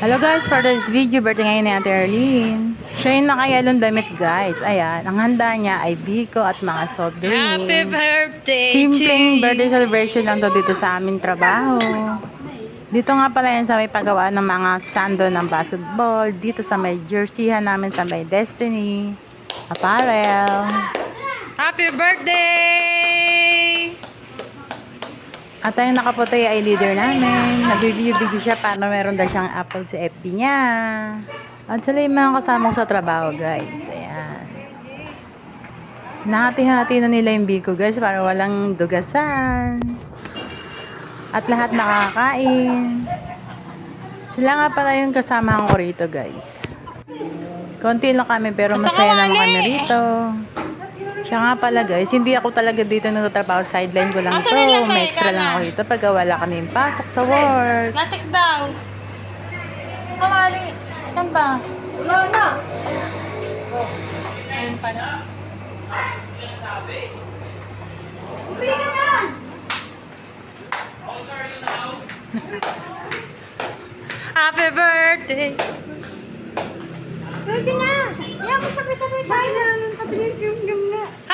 Hello guys, for this video, birthday ngayon ni Ate Arlene. Siya yung nakayalong damit guys. Ayan, ang handa niya ay biko at mga soft drinks. Happy birthday Simpleng birthday celebration lang to dito sa aming trabaho. Dito nga pala yan sa may paggawa ng mga sando ng basketball. Dito sa may jerseyhan namin sa may Destiny Apparel. Happy birthday! At yung nakaputi ay leader namin. Nabibigyo-bigyo siya para meron daw siyang upload sa FB niya. At sila yung mga kasama sa trabaho, guys. Ayan. Nahati-hati na nila yung biko, guys, para walang dugasan. At lahat nakakain. Sila nga pala yung kasama ko rito, guys. Konti lang kami, pero Asa masaya naman kami rito. Siya nga pala guys, hindi ako talaga dito nagtatrabaho. Sideline ko lang Asa to. kayo? May extra lang ako dito pag wala kami pasok sa work. Latik daw. Kamali. Saan ba? Wala na. Ayun pala. Happy birthday! Pwede na. Yan mo sabay-sabay tayo. Patigil-gim nga.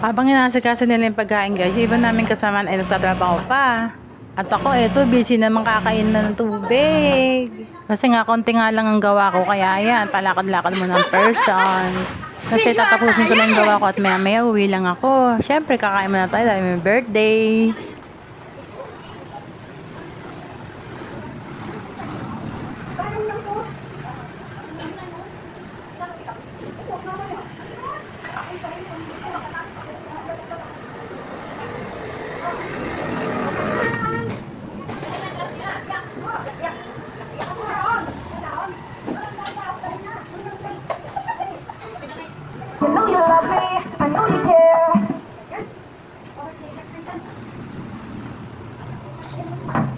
Habang inasikaso nila yung pagkain guys, yung iba namin kasama ay nagtatrabaho pa. At ako eto, busy naman kakain na ng tubig. Kasi nga, konti nga lang ang gawa ko. Kaya yan, palakad-lakad mo ng person. Kasi tatapusin ko lang gawa ko at maya maya uwi lang ako. Siyempre, kakain muna tayo dahil may birthday.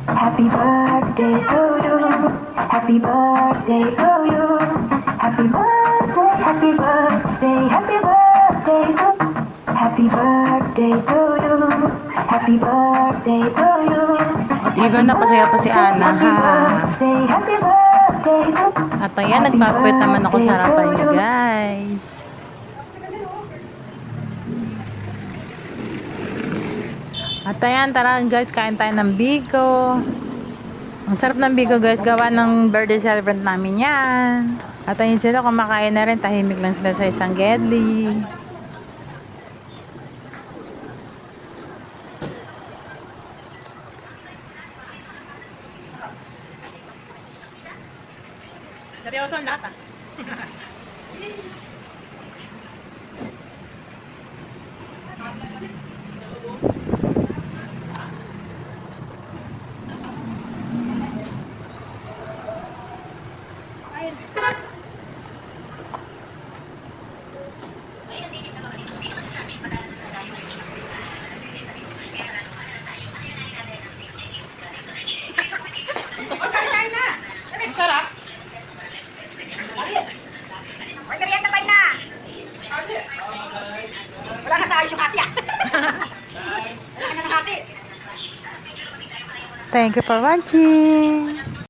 Happy birthday to you. Happy birthday to you. Happy birthday, happy birthday, happy birthday to Happy birthday to you. Happy birthday to you. At iba na pasaya pa si Ana ha. happy birthday to At ayan, nagpapuwit naman ako sa harapan niyo guys. At ayan, tara guys, kain tayo ng bigo. Ang sarap ng bigo guys, gawa ng birthday celebrant namin yan. At ayun sila, kumakain na rin, tahimik lang sila sa isang gedli. Seryoso ang lata. Ang sarap. Hoy, merienda tayo na! Wala na sa ayos yung ati ah. Wala na ng ati. Thank you for watching.